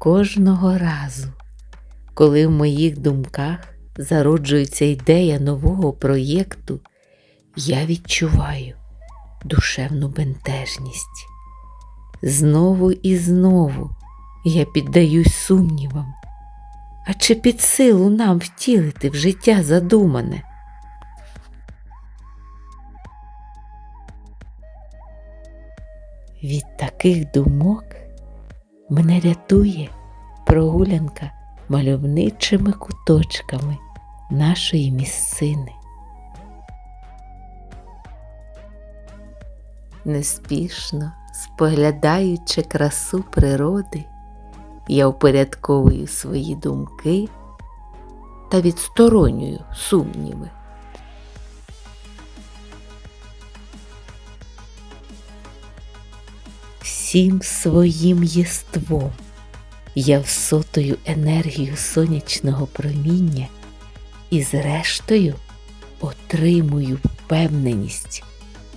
Кожного разу, коли в моїх думках зароджується ідея нового проєкту, я відчуваю душевну бентежність. Знову і знову я піддаюсь сумнівам. А чи під силу нам втілити в життя задумане? Від таких думок мене рятує прогулянка мальовничими куточками нашої місцини. Неспішно споглядаючи красу природи, я упорядковую свої думки та відсторонюю сумніви. Всім своїм єством я всотою енергію сонячного проміння і зрештою отримую впевненість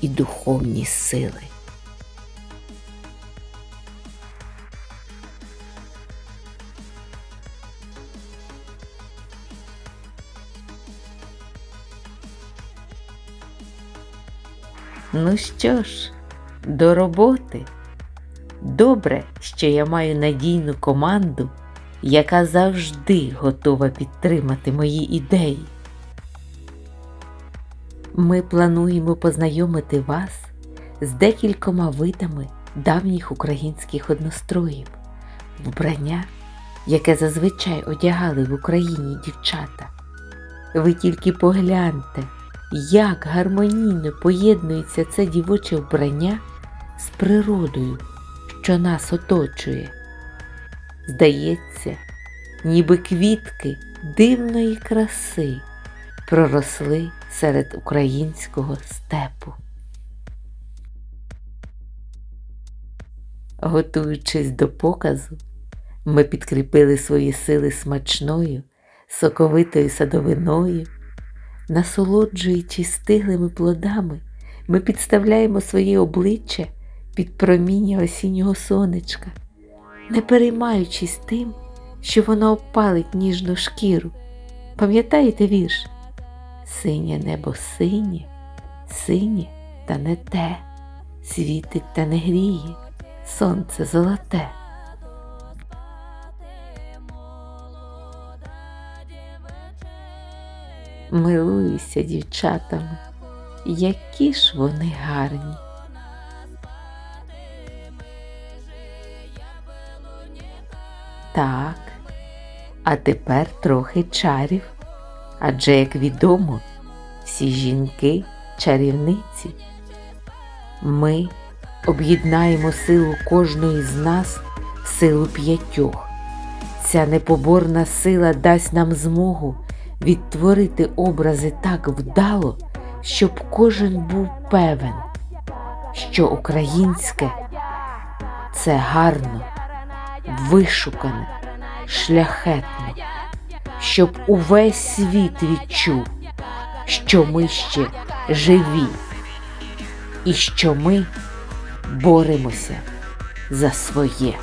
і духовні сили. Ну що ж, до роботи. Добре, що я маю надійну команду, яка завжди готова підтримати мої ідеї. Ми плануємо познайомити вас з декількома видами давніх українських одностроїв, вбрання, яке зазвичай одягали в Україні дівчата. Ви тільки погляньте, як гармонійно поєднується це дівоче вбрання з природою, що нас оточує. Здається, ніби квітки дивної краси проросли серед українського степу. Готуючись до показу, ми підкріпили свої сили смачною, соковитою садовиною. Насолоджуючись стиглими плодами, ми підставляємо своє обличчя під проміння осіннього сонечка, не переймаючись тим, що воно опалить ніжну шкіру. Пам'ятаєте вірш? Синє небо синє, синє та не те, світить та не гріє, сонце золоте. Милуюся дівчатами, які ж вони гарні. Так, а тепер трохи чарів, адже, як відомо, всі жінки чарівниці. Ми об'єднаємо силу кожної з нас в силу п'ятьох. Ця непоборна сила дасть нам змогу відтворити образи так вдало, щоб кожен був певен, що українське це гарно, вишукане, шляхетне, щоб увесь світ відчув, що ми ще живі і що ми боремося за своє.